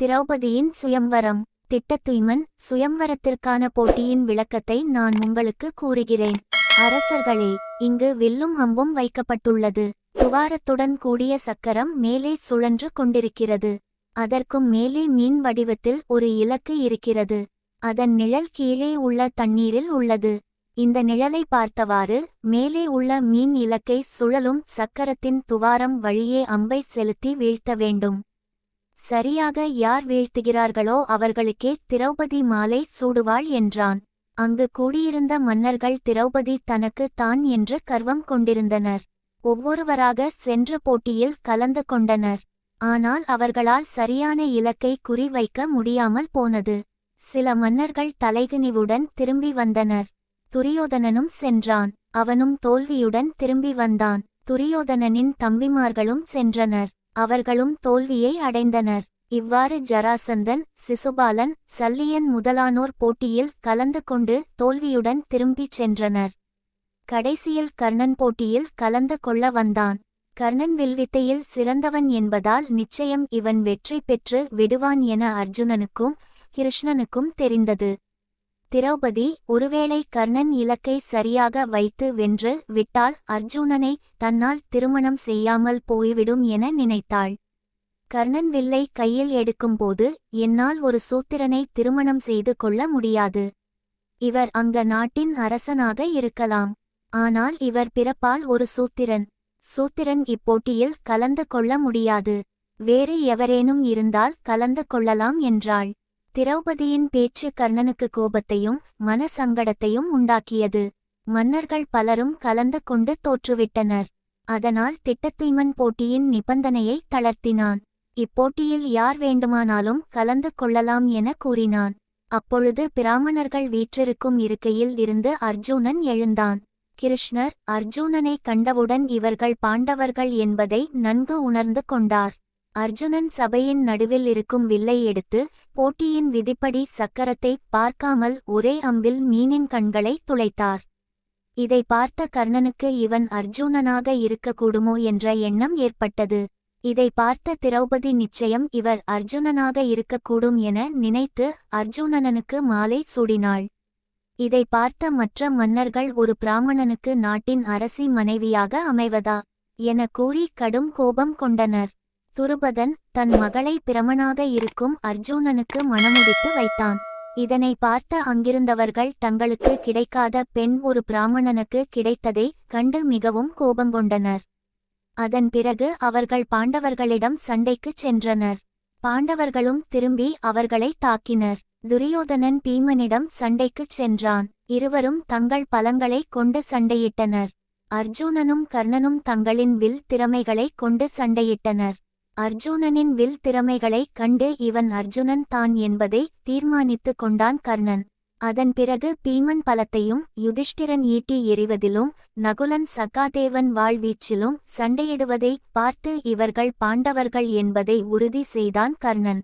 திரௌபதியின் சுயம்வரம். திட்டத்துய்மன் சுயம்வரத்திற்கான போட்டியின் விளக்கத்தை நான் உங்களுக்கு கூறுகிறேன். அரசர்களே இங்கு வில்லும் அம்பும் வைக்கப்பட்டுள்ளது. துவாரத்துடன் கூடிய சக்கரம் மேலே சுழன்று கொண்டிருக்கிறது. அதற்கும் மேலே மீன் வடிவத்தில் ஒரு இலக்கு இருக்கிறது. அதன் நிழல் கீழே உள்ள தண்ணீரில் உள்ளது. இந்த நிழலை பார்த்தவாறு மேலே உள்ள மீன் இலக்கை சுழலும் சக்கரத்தின் துவாரம் வழியே அம்பை செலுத்தி வீழ்த்த வேண்டும். சரியாக யார் வீழ்த்துகிறார்களோ அவர்களுக்கே திரௌபதி மாலை சூடுவாள் என்றான். அங்கு கூடியிருந்த மன்னர்கள் திரௌபதி தனக்கு தான் என்று கர்வம் கொண்டிருந்தனர். ஒவ்வொருவராக சென்ற போட்டியில் கலந்து கொண்டனர். ஆனால் அவர்களால் சரியான இலக்கை குறிவைக்க முடியாமல் போனது. சில மன்னர்கள் தலைகுனிவுடன் திரும்பி வந்தனர். துரியோதனனும் சென்றான். அவனும் தோல்வியுடன் திரும்பி வந்தான். துரியோதனனின் தம்பிமார்களும் சென்றனர். அவர்களும் தோல்வியை அடைந்தனர். இவ்வாறு ஜராசந்தன் சிசுபாலன் சல்லியன் முதலானோர் போட்டியில் கலந்து கொண்டு தோல்வியுடன் திரும்பிச் சென்றனர். கடைசியில் கர்ணன் போட்டியில் கலந்து கொள்ள வந்தான். கர்ணன் வில்வித்தையில் சிறந்தவன் என்பதால் நிச்சயம் இவன் வெற்றி பெற்று விடுவான் என அர்ஜுனனுக்கும் கிருஷ்ணனுக்கும் தெரிந்தது. திரௌபதி ஒருவேளை கர்ணன் இலக்கை சரியாக வைத்து வென்று விட்டால் அர்ஜுனனை தன்னால் திருமணம் செய்யாமல் போய்விடும் என நினைத்தாள். கர்ணன் வில்லை கையில் எடுக்கும்போது என்னால் ஒரு சூத்திரனை திருமணம் செய்து கொள்ள முடியாது. இவர் அங்க நாட்டின் அரசனாக இருக்கலாம். ஆனால் இவர் பிறப்பால் ஒரு சூத்திரன். சூத்திரன் இப்போட்டியில் கலந்து கொள்ள முடியாது. வேறு எவரேனும் இருந்தால் கலந்து கொள்ளலாம் என்றாள். திரௌபதியின் பேச்சு கர்ணனுக்கு கோபத்தையும் மன சங்கடத்தையும் உண்டாக்கியது. மன்னர்கள் பலரும் கலந்து கொண்டு தோற்றுவிட்டனர். அதனால் திட்டத்தீமன் போட்டியின் நிபந்தனையை தளர்த்தினான். இப்போட்டியில் யார் வேண்டுமானாலும் கலந்து கொள்ளலாம் என கூறினான். அப்பொழுது பிராமணர்கள் வீற்றிருக்கும் இருக்கையில் இருந்து அர்ஜுனன் எழுந்தான். கிருஷ்ணர் அர்ஜுனனை கண்டவுடன் இவர்கள் பாண்டவர்கள் என்பதை நன்கு உணர்ந்து கொண்டார். அர்ஜுனன் சபையின் நடுவில் இருக்கும் வில்லை எடுத்து போட்டியின் விதிப்படி சக்கரத்தை பார்க்காமல் ஒரே அம்பில் மீனின் கண்களை துளைத்தார். இதை பார்த்த கர்ணனுக்கு இவன் அர்ஜுனனாக இருக்கக்கூடுமோ என்ற எண்ணம் ஏற்பட்டது. இதை பார்த்த திரௌபதி நிச்சயம் இவர் அர்ஜுனனாக இருக்கக்கூடும் என நினைத்து அர்ஜுனனனுக்கு மாலை சூடினாள். இதை பார்த்த மற்ற மன்னர்கள் ஒரு பிராமணனுக்கு நாட்டின் அரசி மனைவியாக அமைவதா? என கூறி கடும் கோபம் கொண்டனர். துருபதன் தன் மகளை பிரமனாக இருக்கும் அர்ஜுனனுக்கு மணமுடித்து வைத்தான். இதனை பார்த்த அங்கிருந்தவர்கள் தங்களுக்கு கிடைக்காத பெண் ஒரு பிராமணனுக்கு கிடைத்ததை கண்டு மிகவும் கோபங்கொண்டனர் அதன் பிறகு அவர்கள் பாண்டவர்களிடம் சண்டைக்குச் சென்றனர். பாண்டவர்களும் திரும்பி அவர்களை தாக்கினர். துரியோதனன் பீமனிடம் சண்டைக்குச் சென்றான். இருவரும் தங்கள் பலங்களை கொண்டு சண்டையிட்டனர். அர்ஜுனனும் கர்ணனும் தங்களின் வில் திறமைகளை கொண்டு சண்டையிட்டனர். அர்ஜுனனின் வில் திறமைகளைக் கண்டு இவன் அர்ஜுனன் தான் என்பதை தீர்மானித்து கொண்டான் கர்ணன். அதன் பிறகு பீமன் பலத்தையும் யுதிஷ்டிரன் ஈட்டி எறிவதிலும் நகுலன் சகாதேவன் வாழ்வீச்சிலும் சண்டையிடுவதை பார்த்து இவர்கள் பாண்டவர்கள் என்பதை உறுதி செய்தான் கர்ணன்.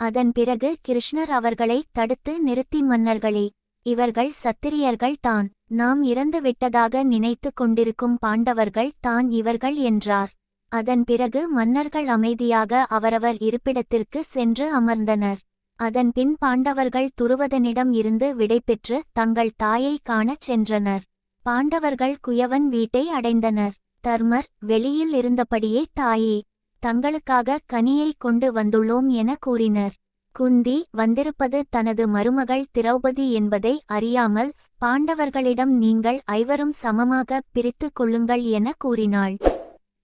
அதன் பிறகு கிருஷ்ணர் அவர்களை தடுத்து நிறுத்தி மன்னர்களே இவர்கள் சத்திரியர்கள் தான். நாம் இறந்து விட்டதாக நினைத்து கொண்டிருக்கும் பாண்டவர்கள் தான் இவர்கள் என்றார். அதன் பிறகு மன்னர்கள் அமைதியாக அவரவர் இருப்பிடத்திற்கு சென்று அமர்ந்தனர். அதன்பின் பாண்டவர்கள் துருவதனிடம் இருந்து விடைபெற்று தங்கள் தாயை காணச் சென்றனர். பாண்டவர்கள் குயவன் வீட்டை அடைந்தனர். தர்மர் வெளியில் இருந்தபடியே தாயே தங்களுக்காக கனியை கொண்டு வந்துள்ளோம் என கூறினர். குந்தி வந்திருப்பது தனது மருமகள் திரௌபதி என்பதை அறியாமல் பாண்டவர்களிடம் நீங்கள் ஐவரும் சமமாக பிரித்து கொள்ளுங்கள் என கூறினாள்.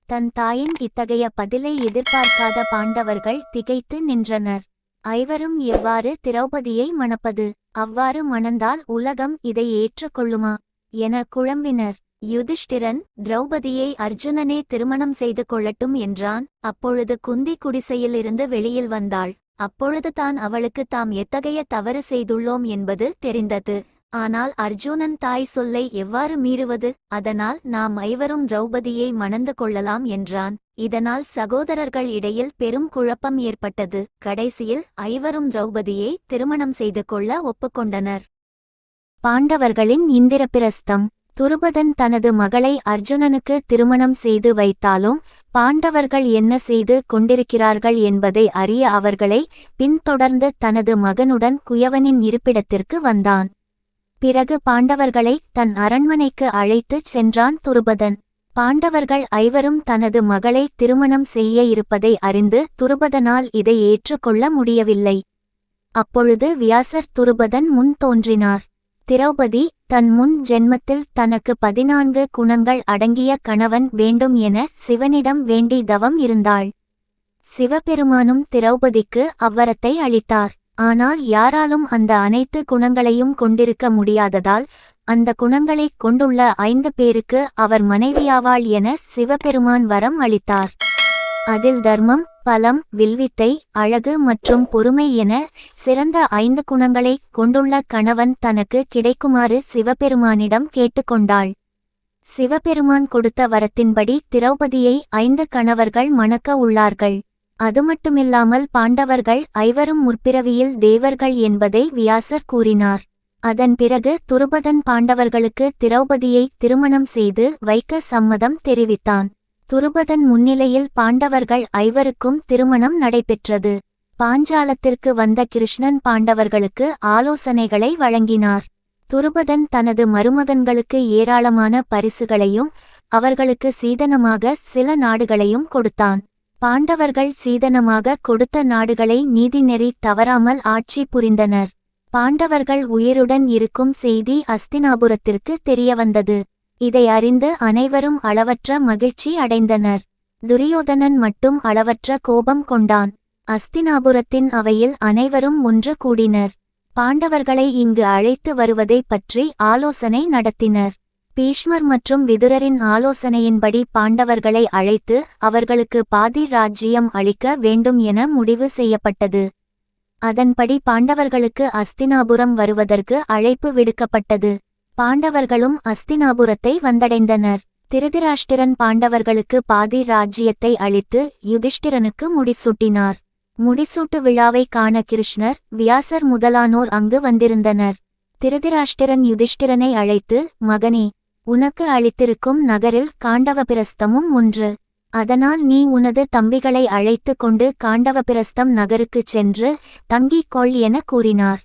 தன் தாயின் இத்தகைய பதிலை எதிர்பார்க்காத பாண்டவர்கள் திகைத்து நின்றனர். ஐவரும் எவ்வாறு திரௌபதியை மணப்பது? அவ்வாறு மணந்தால் உலகம் இதை ஏற்றுக்கொள்ளுமா? என குழம்பினர். யுதிஷ்டிரன் திரௌபதியை அர்ஜுனனே திருமணம் செய்து கொள்ளட்டும் என்றான். அப்பொழுது குந்தி குடிசையிலிருந்து வெளியில் வந்தாள். அப்பொழுது தான் அவளுக்கு தாம் எத்தகைய தவறு செய்துள்ளோம் என்பது தெரிந்தது. ஆனால் அர்ஜுனன் தாய் சொல்லை எவ்வாறு மீறுவது? அதனால் நாம் ஐவரும் திரௌபதியை மணந்து கொள்ளலாம் என்றான். இதனால் சகோதரர்கள் இடையில் பெரும் குழப்பம் ஏற்பட்டது. கடைசியில் ஐவரும் திரௌபதியை திருமணம் செய்து கொள்ள ஒப்புக்கொண்டனர். பாண்டவர்களின் இந்திரபிரஸ்தம். துருபதன் தனது மகளை அர்ஜுனனுக்கு திருமணம் செய்து வைத்தாலும் பாண்டவர்கள் என்ன செய்து கொண்டிருக்கிறார்கள் என்பதை அறிய அவர்களை பின்தொடர்ந்து தனது மகனுடன் குயவனின் இருப்பிடத்திற்கு வந்தான். பிறகு பாண்டவர்களை தன் அரண்மனைக்கு அழைத்துச் சென்றான் துருபதன். பாண்டவர்கள் ஐவரும் தனது மகளை திருமணம் செய்ய இருப்பதை அறிந்து துருபதனால் இதை ஏற்றுக்கொள்ள முடியவில்லை. அப்பொழுது வியாசர் துருபதன் முன் தோன்றினார். திரௌபதி தன் முன் ஜென்மத்தில் தனக்கு பதினான்கு குணங்கள் அடங்கிய கணவன் வேண்டும் என சிவனிடம் வேண்டி தவம் இருந்தாள். சிவபெருமானும் திரௌபதிக்கு அவ்வரத்தை அளித்தார். ஆனால் யாராலும் அந்த அனைத்து குணங்களையும் கொண்டிருக்க முடியாததால் அந்த குணங்களைக் கொண்டுள்ள ஐந்து பேருக்கு அவர் மனைவியாவாள் என சிவபெருமான் வரம் அளித்தார். அதில் தர்மம் பலம் வில்வித்தை அழகு மற்றும் பொறுமை என சிறந்த ஐந்து குணங்களைக் கொண்டுள்ள கணவன் தனக்கு கிடைக்குமாறு சிவபெருமானிடம் கேட்டுக்கொண்டாள். சிவபெருமான் கொடுத்த வரத்தின்படி திரௌபதியை ஐந்து கணவர்கள் மணக்க உள்ளார்கள். அது மட்டுமில்லாமல் பாண்டவர்கள் ஐவரும் முற்பிறவியில் தேவர்கள் என்பதை வியாசர் கூறினார். அதன் பிறகு துருபதன் பாண்டவர்களுக்கு திரௌபதியை திருமணம் செய்து வைக்க சம்மதம் தெரிவித்தான். துருபதன் முன்னிலையில் பாண்டவர்கள் ஐவருக்கும் திருமணம் நடைபெற்றது. பாஞ்சாலத்திற்கு வந்த கிருஷ்ணன் பாண்டவர்களுக்கு ஆலோசனைகளை வழங்கினார். துருபதன் தனது மருமகன்களுக்கு ஏராளமான பரிசுகளையும் அவர்களுக்கு சீதனமாக சில நாடுகளையும் கொடுத்தான். பாண்டவர்கள் சீதனமாக கொடுத்த நாடுகளை நீதிநெறி தவறாமல் ஆட்சி புரிந்தனர். பாண்டவர்கள் உயிருடன் இருக்கும் செய்தி அஸ்தினாபுரத்திற்கு தெரியவந்தது. இதை அறிந்து அனைவரும் அளவற்ற மகிழ்ச்சி அடைந்தனர். துரியோதனன் மட்டும் அளவற்ற கோபம் கொண்டான். அஸ்தினாபுரத்தின் அவையில் அனைவரும் ஒன்று கூடினர். பாண்டவர்களை இங்கு அழைத்து வருவதை பற்றி ஆலோசனை நடத்தினர். பீஷ்மர் மற்றும் விதுரரின் ஆலோசனையின்படி பாண்டவர்களை அழைத்து அவர்களுக்கு பாதி ராஜ்ஜியம் அளிக்க வேண்டும் என முடிவு செய்யப்பட்டது. அதன்படி பாண்டவர்களுக்கு அஸ்தினாபுரம் வருவதற்கு அழைப்பு விடுக்கப்பட்டது. பாண்டவர்களும் அஸ்தினாபுரத்தை வந்தடைந்தனர். திருதிராஷ்டிரன் பாண்டவர்களுக்கு பாதி ராஜ்ஜியத்தை அளித்து யுதிஷ்டிரனுக்கு முடிசூட்டினார். முடிசூட்டு விழாவை காண கிருஷ்ணர் வியாசர் முதலானோர் அங்கு வந்திருந்தனர். திருதிராஷ்டிரன் யுதிஷ்டிரனை அழைத்து மகனே உனக்கு அளித்திருக்கும் நகரில் காண்டவபிரஸ்தமும் ஒன்று. அதனால் நீ உனது தம்பிகளை அழைத்து கொண்டு காண்டவபிரஸ்தம் நகருக்குச் சென்று தங்கிக் கொள் என கூறினார்.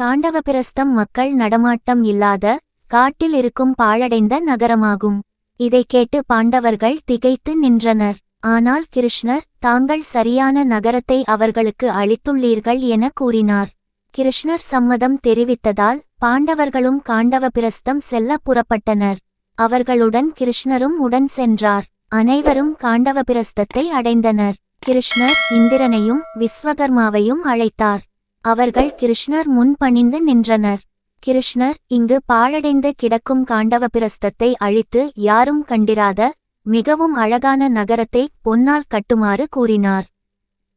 காண்டவபிரஸ்தம் மக்கள் நடமாட்டம் இல்லாத காட்டில் இருக்கும் பாழடைந்த நகரமாகும். இதைக் கேட்டு பாண்டவர்கள் திகைத்து நின்றனர். ஆனால் கிருஷ்ணர் தாங்கள் சரியான நகரத்தை அவர்களுக்கு அளித்துள்ளீர்கள் என கூறினார். கிருஷ்ணர் சம்மதம் தெரிவித்ததால் பாண்டவர்களும் காண்டவபிரஸ்தம் செல்ல புறப்பட்டனர். அவர்களுடன் கிருஷ்ணரும் உடன் சென்றார். அனைவரும் காண்டவபிரஸ்தத்தை அடைந்தனர். கிருஷ்ணர் இந்திரனையும் விஸ்வகர்மாவையும் அழைத்தார். அவர்கள் கிருஷ்ணர் முன் பணிந்து நின்றனர். கிருஷ்ணர் இங்கு பாழடைந்து கிடக்கும் காண்டவபிரஸ்தத்தை அழித்து யாரும் கண்டிராத மிகவும் அழகான நகரத்தை பொன்னால் கட்டுமாறு கூறினார்.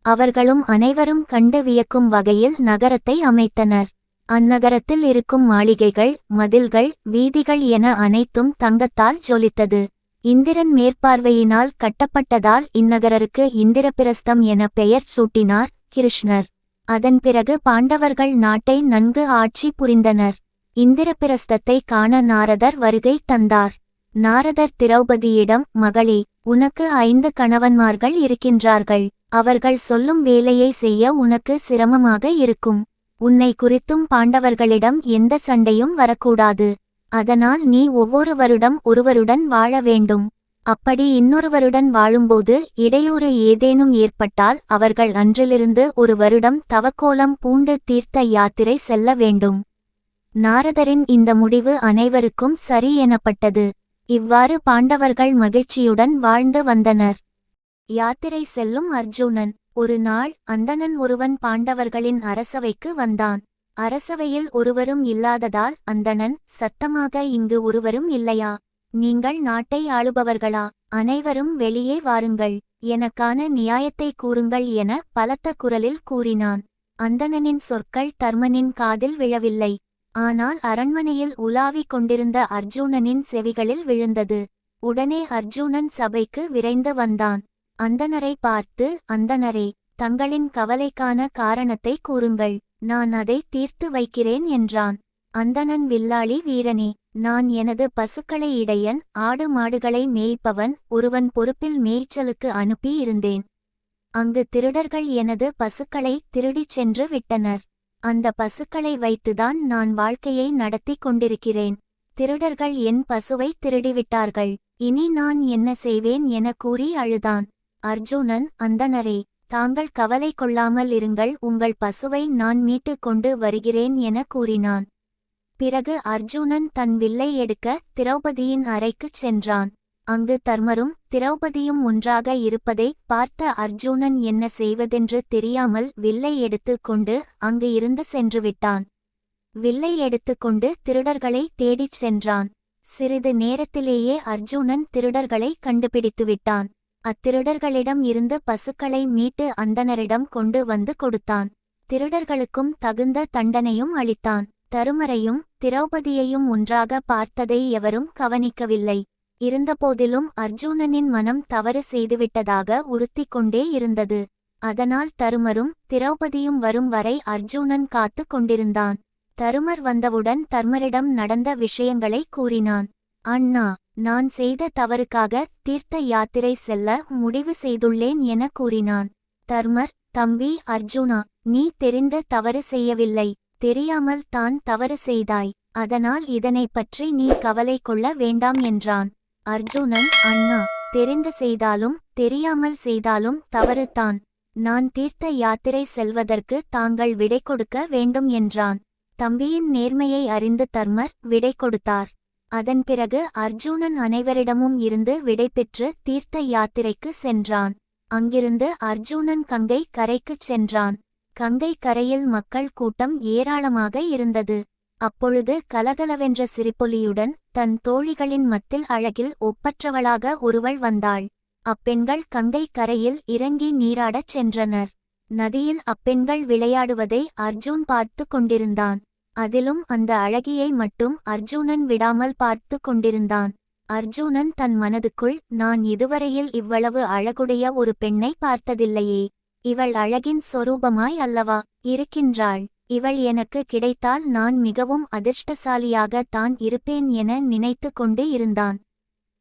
அவர்களும் அனைவரும் கண்டு வியக்கும் வகையில் நகரத்தை அமைத்தனர். அந்நகரத்தில் இருக்கும் மாளிகைகள் மதில்கள் வீதிகள் என அனைத்தும் தங்கத்தால் ஜொலித்தது. இந்திரன் மேற்பார்வையினால் கட்டப்பட்டதால் இந்நகரருக்கு இந்திரபிரஸ்தம் என பெயர் சூட்டினார் கிருஷ்ணர். அதன் பிறகு பாண்டவர்கள் நாட்டை நன்கு ஆட்சி புரிந்தனர். இந்திரபிரஸ்தத்தை காண நாரதர் வருகை தந்தார். நாரதர் திரௌபதியிடம் மகளே உனக்கு ஐந்து கணவன்மார்கள் இருக்கின்றார்கள். அவர்கள் சொல்லும் வேலையை செய்ய உனக்கு சிரமமாக இருக்கும். உன்னை குறித்தும் பாண்டவர்களிடம் எந்த சண்டையும் வரக்கூடாது. அதனால் நீ ஒவ்வொரு வருடம் ஒருவருடன் வாழ வேண்டும். அப்படி இன்னொருவருடன் வாழும்போது இடையூறு ஏதேனும் ஏற்பட்டால் அவர்கள் அன்றிலிருந்து ஒரு வருடம் தவக்கோலம் பூண்டு தீர்த்த யாத்திரை செல்ல வேண்டும். நாரதரின் இந்த முடிவு அனைவருக்கும் சரி எனப்பட்டது. இவ்வாறு பாண்டவர்கள் மகிழ்ச்சியுடன் வாழ்ந்து வந்தனர். யாத்திரை செல்லும் அர்ஜுனன். ஒரு நாள் அந்தணன் ஒருவன் பாண்டவர்களின் அரசவைக்கு வந்தான். அரசவையில் ஒருவரும் இல்லாததால் அந்தணன் சத்தமாக இங்கு ஒருவரும் இல்லையா? நீங்கள் நாட்டை ஆளுபவர்களா? அனைவரும் வெளியே வாருங்கள். எனக்கான நியாயத்தை கூறுங்கள் என பலத்த குரலில் கூறினான். அந்தணனின் சொற்கள் தர்மனின் காதில் விழவில்லை. ஆனால் அரண்மனையில் உலாவிக் கொண்டிருந்த அர்ஜுனனின் செவிகளில் விழுந்தது. உடனே அர்ஜுனன் சபைக்கு விரைந்து வந்தான். அந்தனரை பார்த்து அந்தணரே தங்களின் கவலைக்கான காரணத்தை கூறுங்கள். நான் அதை தீர்த்து வைக்கிறேன் என்றான். அந்தணன் வில்லாளி வீரனே நான் எனது பசுக்களை இடையன் ஆடு மாடுகளை மேய்ப்பவன் ஒருவன் பொறுப்பில் மேய்ச்சலுக்கு அனுப்பி இருந்தேன். அங்கு திருடர்கள் எனது பசுக்களை திருடிச் சென்று விட்டனர். அந்த பசுக்களை வைத்துதான் நான் வாழ்க்கையை நடத்தி கொண்டிருக்கிறேன். திருடர்கள் என் பசுவை திருடிவிட்டார்கள். இனி நான் என்ன செய்வேன் என கூறி அழுதான். அர்ஜுனன் அந்தணரே தாங்கள் கவலை கொள்ளாமல் இருங்கள் உங்கள் பசுவை நான் மீட்டுக் கொண்டு வருகிறேன் என கூறினான். பிறகு அர்ஜுனன் தன் வில்லை எடுக்க திரௌபதியின் அறைக்குச் சென்றான். அங்கு தர்மரும் திரௌபதியும் ஒன்றாக இருப்பதை பார்த்த அர்ஜுனன் என்ன செய்வதென்று தெரியாமல் வில்லை எடுத்துக் கொண்டு அங்கு இருந்து சென்றுவிட்டான் வில்லை எடுத்துக்கொண்டு திருடர்களை தேடிச் சென்றான். சிறிது நேரத்திலேயே அர்ஜுனன் திருடர்களை கண்டுபிடித்துவிட்டான் அத்திருடர்களிடம் இருந்து பசுக்களை மீட்டு அந்தணரிடம் கொண்டு வந்து கொடுத்தான். திருடர்களுக்கும் தகுந்த தண்டனையும் அளித்தான். தருமரையும் திரௌபதியையும் ஒன்றாக பார்த்ததை எவரும் கவனிக்கவில்லை. இருந்தபோதிலும் அர்ஜுனனின் மனம் தவறு செய்துவிட்டதாக உறுத்தி கொண்டே இருந்தது. அதனால் தருமரும் திரௌபதியும் வரும் வரை அர்ஜுனன் காத்து கொண்டிருந்தான். தருமர் வந்தவுடன் தர்மரிடம் நடந்த விஷயங்களை கூறினான். அண்ணா நான் செய்த தவறுக்காக தீர்த்த யாத்திரை செல்ல முடிவு செய்துள்ளேன் என கூறினான். தர்மர் தம்பி அர்ஜுனா நீ தெரிந்து தவறு செய்யவில்லை. தெரியாமல் தான் தவறு செய்தாய். அதனால் இதனைப் பற்றி நீ கவலை கொள்ள வேண்டாம் என்றான். அர்ஜுனன் அண்ணா தெரிந்து செய்தாலும் தெரியாமல் செய்தாலும் தவறுதான் நான் தீர்த்த யாத்திரை செல்வதற்கு தாங்கள் விடை கொடுக்க வேண்டும் என்றான். தம்பியின் நேர்மையை அறிந்து தர்மர் விடை கொடுத்தார். அதன் பிறகு அர்ஜுனன் அனைவரிடமும் இருந்து விடைபெற்று தீர்த்த யாத்திரைக்கு சென்றான். அங்கிருந்து அர்ஜுனன் கங்கை கரைக்குச் சென்றான். கங்கை கரையில் மக்கள் கூட்டம் ஏராளமாக இருந்தது. அப்பொழுது கலகலவென்ற சிரிப்பொலியுடன் தன் தோழிகளின் மத்தில் அழகில் ஒப்பற்றவளாக ஒருவள் வந்தாள். அப்பெண்கள் கங்கை கரையில் இறங்கி நீராடச் சென்றனர். நதியில் அப்பெண்கள் விளையாடுவதை அர்ஜுன் பார்த்து கொண்டிருந்தான். அதிலும் அந்த அழகியை மட்டும் அர்ஜுனன் விடாமல் பார்த்து கொண்டிருந்தான். அர்ஜுனன் தன் மனதுக்குள் நான் இதுவரையில் இவ்வளவு அழகுடைய ஒரு பெண்ணை பார்த்ததில்லையே. இவள் அழகின் சொரூபமாய் அல்லவா இருக்கின்றாள். இவள் எனக்கு கிடைத்தால் நான் மிகவும் அதிர்ஷ்டசாலியாக தான் இருப்பேன் என நினைத்து கொண்டு இருந்தான்.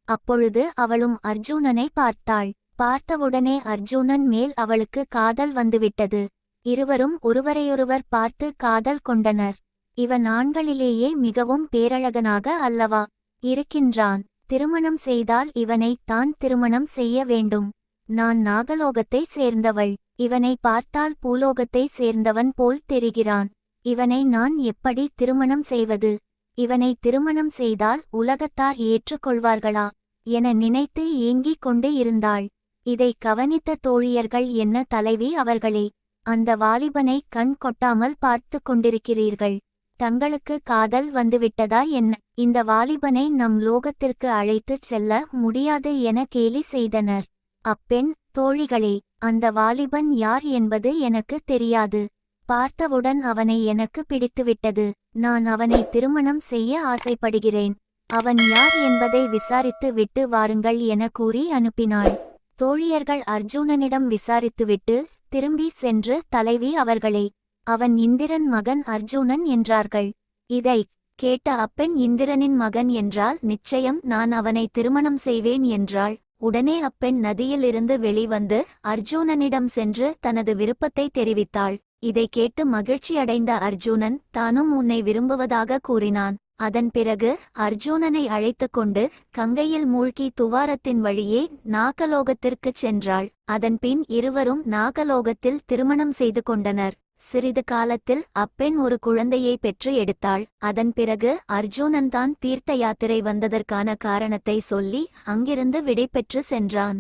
அப்பொழுது அவளும் அர்ஜுனனை பார்த்தாள். பார்த்தவுடனே அர்ஜுனன் மேல் அவளுக்கு காதல் வந்துவிட்டது. இருவரும் ஒருவரையொருவர் பார்த்து காதல் கொண்டனர். இவன் ஆண்களிலேயே மிகவும் பேரழகனாக அல்லவா? இருக்கின்றான். திருமணம் செய்தால் இவனை தான் திருமணம் செய்ய வேண்டும். நான் நாகலோகத்தை சேர்ந்தவள். இவனை பார்த்தால் பூலோகத்தை சேர்ந்தவன் போல் தெரிகிறான். இவனை நான் எப்படி திருமணம் செய்வது? இவனை திருமணம் செய்தால் உலகத்தார் ஏற்றுக்கொள்வார்களா? என நினைத்து ஏங்கிக் கொண்டு இருந்தாள். இதை கவனித்த தோழியர்கள் என்ன தலைவி அவர்களே? அந்த வாலிபனை கண் கொட்டாமல் பார்த்து கொண்டிருக்கிறீர்கள். தங்களுக்கு காதல் வந்துவிட்டதா என்ன? இந்த வாலிபனை நம் லோகத்திற்கு அழைத்துச் செல்ல முடியாது என கேலி செய்தனர். அப்பெண் தோழிகளே அந்த வாலிபன் யார் என்பது எனக்கு தெரியாது. பார்த்தவுடன் அவனை எனக்கு பிடித்துவிட்டது. நான் அவனை திருமணம் செய்ய ஆசைப்படுகிறேன். அவன் யார் என்பதை விசாரித்து விட்டு வாருங்கள் என கூறி அனுப்பினாள். தோழியர்கள் அர்ஜுனனிடம் விசாரித்துவிட்டு திரும்பி சென்று தலைவி அவர்களே அவன் இந்திரன் மகன் அர்ஜுனன் என்றார்கள். இதை கேட்ட அப்பெண் இந்திரனின் மகன் என்றால் நிச்சயம் நான் அவனை திருமணம் செய்வேன் என்றாள். உடனே அப்பெண் நதியிலிருந்து வெளிவந்து அர்ஜுனனிடம் சென்று தனது விருப்பத்தை தெரிவித்தாள். இதை கேட்டு மகிழ்ச்சியடைந்த அர்ஜுனன் தானும் உன்னை விரும்புவதாக கூறினான். அதன் பிறகு அர்ஜுனனை அழைத்துக் கொண்டு கங்கையில் மூழ்கி துவாரத்தின் வழியே நாகலோகத்திற்குச் சென்றாள். அதன்பின் இருவரும் நாகலோகத்தில் திருமணம் செய்து கொண்டனர். சிறிது காலத்தில் அப்பெண் ஒரு குழந்தையை பெற்று எடுத்தாள். அதன் பிறகு அர்ஜுனன் தான் தீர்த்த யாத்திரை வந்ததற்கான காரணத்தை சொல்லி அங்கிருந்து விடைபெற்று சென்றான்.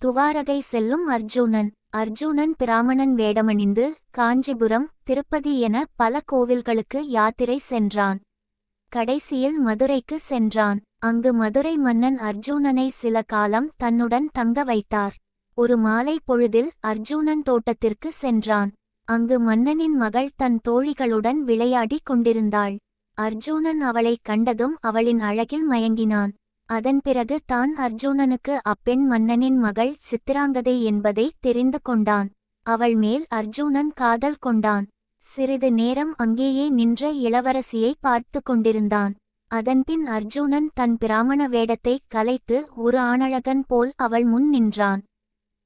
துவாரகை செல்லும் அர்ஜுனன். அர்ஜுனன் பிராமணன் வேடமணிந்து காஞ்சிபுரம் திருப்பதி என பல கோவில்களுக்கு யாத்திரை சென்றான். கடைசியில் மதுரைக்கு சென்றான். அங்கு மதுரை மன்னன் அர்ஜுனனை சில காலம் தன்னுடன் தங்க வைத்தார். ஒரு மாலை பொழுதில் அர்ஜுனன் தோட்டத்திற்கு சென்றான். அங்கு மன்னனின் மகள் தன் தோழிகளுடன் விளையாடிக் கொண்டிருந்தாள். அர்ஜுனன் அவளைக் கண்டதும் அவளின் அழகில் மயங்கினான். அதன் பிறகு தான் அர்ஜுனனுக்கு அப்பெண் மன்னனின் மகள் சித்திராங்கதை என்பதை தெரிந்து கொண்டான். அவள் மேல் அர்ஜுனன் காதல் கொண்டான். சிறிது நேரம் அங்கேயே நின்ற இளவரசியை பார்த்து கொண்டிருந்தான். அதன்பின் அர்ஜுனன் தன் பிராமண வேடத்தை கலைத்து ஒரு ஆணழகன் போல் அவள் முன் நின்றான்.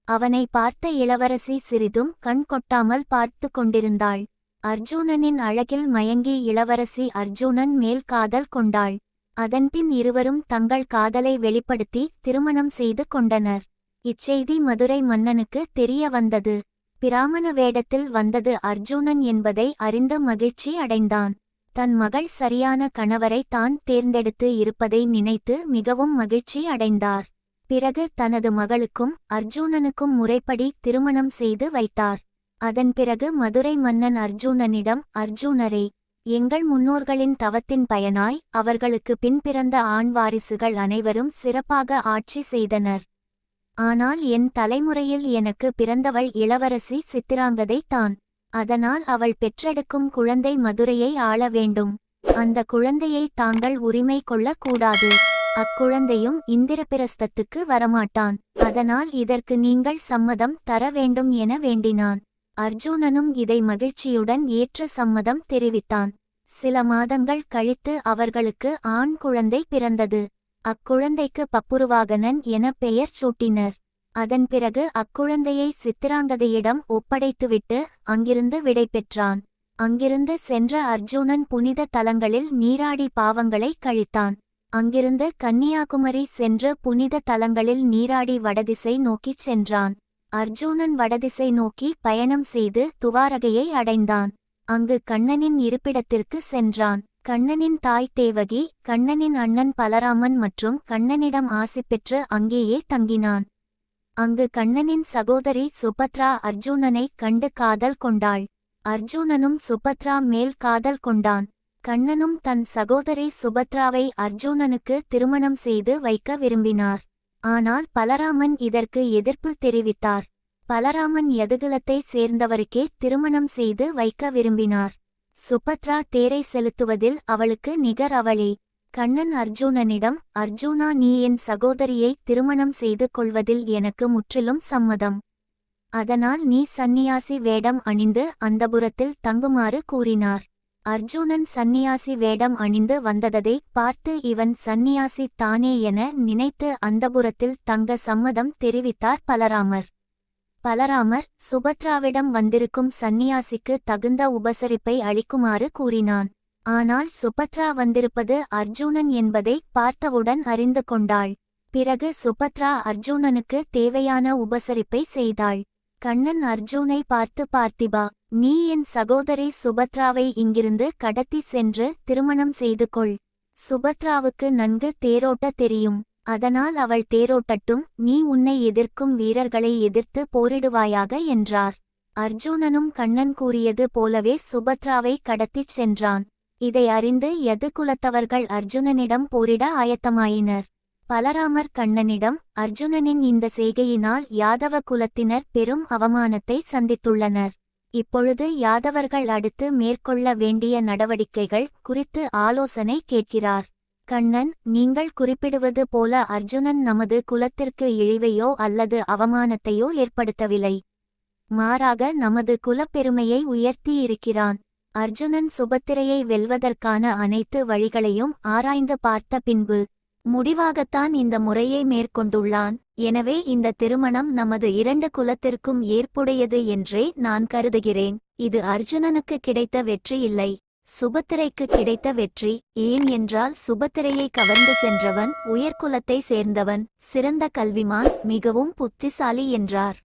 அவனை பார்த்த இளவரசி சிறிதும் கண் கொட்டாமல் பார்த்து கொண்டிருந்தாள். அர்ஜுனனின் அழகில் மயங்கி இளவரசி அர்ஜுனன் மேல் காதல் கொண்டாள். அதன்பின் இருவரும் தங்கள் காதலை வெளிப்படுத்தி திருமணம் செய்து கொண்டனர். இச்செய்தி மதுரை மன்னனுக்கு தெரிய வந்தது. பிராமண வேடத்தில் வந்தது அர்ஜுனன் என்பதை அறிந்த மகிழ்ச்சி அடைந்தான். தன் மகள் சரியான கணவரை தான் தேர்ந்தெடுத்து இருப்பதை நினைத்து மிகவும் மகிழ்ச்சி அடைந்தார். பிறகு தனது மகளுக்கும் அர்ஜுனனுக்கும் முறைப்படி திருமணம் செய்து வைத்தார். அதன் பிறகு மதுரை மன்னன் அர்ஜுனனிடம் அர்ஜுனரே எங்கள் முன்னோர்களின் தவத்தின் பயனாய் அவர்களுக்கு பின் பிறந்த ஆண் வாரிசுகள் அனைவரும் சிறப்பாக ஆட்சி செய்தனர். ஆனால் என் தலைமுறையில் எனக்கு பிறந்தவள் இளவரசி சித்திராங்கதை தான். அதனால் அவள் பெற்றெடுக்கும் குழந்தை மதுரையை ஆள வேண்டும். அந்த குழந்தையை தாங்கள் உரிமை கொள்ளக் கூடாது. அக்குழந்தையும் இந்திரபிரஸ்தத்துக்கு வரமாட்டான். அதனால் இதற்கு நீங்கள் சம்மதம் தர வேண்டும் என வேண்டினான். அர்ஜுனனும் இதை மகிழ்ச்சியுடன் ஏற்ற சம்மதம் தெரிவித்தான். சில மாதங்கள் கழித்து அவர்களுக்கு ஆண் குழந்தை பிறந்தது. அக்குழந்தைக்கு பப்புருவாகனன் என பெயர் சூட்டினர். அதன் பிறகு அக்குழந்தையை சித்திராங்கதையிடம் ஒப்படைத்துவிட்டு அங்கிருந்து விடைபெற்றான் அங்கிருந்து சென்ற அர்ஜுனன் புனித தலங்களில் நீராடி பாவங்களை கழித்தான். அங்கிருந்து கன்னியாகுமரி சென்று புனித தலங்களில் நீராடி வடதிசை நோக்கிச் சென்றான். அர்ஜுனன் வடதிசை நோக்கி பயணம் செய்து துவாரகையை அடைந்தான். அங்கு கண்ணனின் இருப்பிடத்திற்கு சென்றான். கண்ணனின் தாய் தேவகி கண்ணனின் அண்ணன் பலராமன் மற்றும் கண்ணனிடம் ஆசி பெற்று அங்கேயே தங்கினான். அங்கு கண்ணனின் சகோதரி சுபத்ரா அர்ஜுனனை கண்டு காதல் கொண்டாள். அர்ஜுனனும் சுபத்ரா மேல் காதல் கொண்டான். கண்ணனும் தன் சகோதரி சுபத்ராவை அர்ஜுனனுக்கு திருமணம் செய்து வைக்க விரும்பினார். ஆனால் பலராமன் இதற்கு எதிர்ப்பு தெரிவித்தார். பலராமன் யதுகுலத்தை சேர்ந்தவருக்கே திருமணம் செய்து வைக்க விரும்பினார். சுபத்ரா தேரை செலுத்துவதில் அவளுக்கு நிகர் அவளே. கண்ணன் அர்ஜுனனிடம் அர்ஜுனா நீ என் சகோதரியை திருமணம் செய்து கொள்வதில் எனக்கு முற்றிலும் சம்மதம். அதனால் நீ சந்நியாசி வேடம் அணிந்து அந்தபுரத்தில் தங்குமாறு கூறினார். அர்ஜுனன் சந்நியாசி வேடம் அணிந்து வந்ததை பார்த்து இவன் சந்நியாசி தானே என நினைத்து அந்தபுரத்தில் தங்க சம்மதம் தெரிவித்தார் பலராமர். பலராமர் சுபத்ராவிடம் வந்திருக்கும் சந்நியாசிக்கு தகுந்த உபசரிப்பை அளிக்குமாறு கூறினான். ஆனால் சுபத்ரா வந்திருப்பது அர்ஜுனன் என்பதை பார்த்தவுடன் அறிந்து கொண்டாள். பிறகு சுபத்ரா அர்ஜுனனுக்கு தேவையான உபசரிப்பை செய்தாள். கண்ணன் அர்ஜுனை பார்த்து பார்த்திபா நீ என் சகோதரி சுபத்ராவை இங்கிருந்து கடத்தி சென்று திருமணம் செய்து கொள். சுபத்ராவுக்கு நன்கு தேரோட்ட தெரியும். அதனால் அவள் தேரோட்டட்டும் நீ உன்னை எதிர்க்கும் வீரர்களை எதிர்த்து போரிடுவாயாக என்றார். அர்ஜுனனும் கண்ணன் கூறியது போலவே சுபத்ராவை கடத்திச் சென்றான். இதை அறிந்து எது குலத்தவர்கள் அர்ஜுனனிடம் போரிட ஆயத்தமாயினர். பலராமர் கண்ணனிடம் அர்ஜுனனின் இந்த செய்கையினால் யாதவ குலத்தினர் பெரும் அவமானத்தை சந்தித்துள்ளனர். இப்பொழுது யாதவர்கள் அடுத்து மேற்கொள்ள வேண்டிய நடவடிக்கைகள் குறித்து ஆலோசனை கேட்கிறார். கண்ணன் நீங்கள் குறிப்பிடுவது போல அர்ஜுனன் நமது குலத்திற்கு இழிவையோ அல்லது அவமானத்தையோ ஏற்படுத்தவில்லை. மாறாக நமது குலப்பெருமையை உயர்த்தியிருக்கிறான் அர்ஜுனன் சுபத்திரையை வெல்வதற்கான அனைத்து வழிகளையும் ஆராய்ந்து பார்த்த பின்பு முடிவாகத்தான் இந்த முறையை மேற்கொண்டுள்ளான். எனவே இந்த திருமணம் நமது இரண்டு குலத்திற்கும் ஏற்புடையது என்றே நான் கருதுகிறேன். இது அர்ஜுனனுக்கு கிடைத்த வெற்றி இல்லை. சுபத்திரைக்கு கிடைத்த வெற்றி. ஏன் என்றால் சுபத்திரையை கவர்ந்து சென்றவன் உயர்குலத்தை சேர்ந்தவன் சிறந்த கல்விமான் மிகவும் புத்திசாலி என்றார்.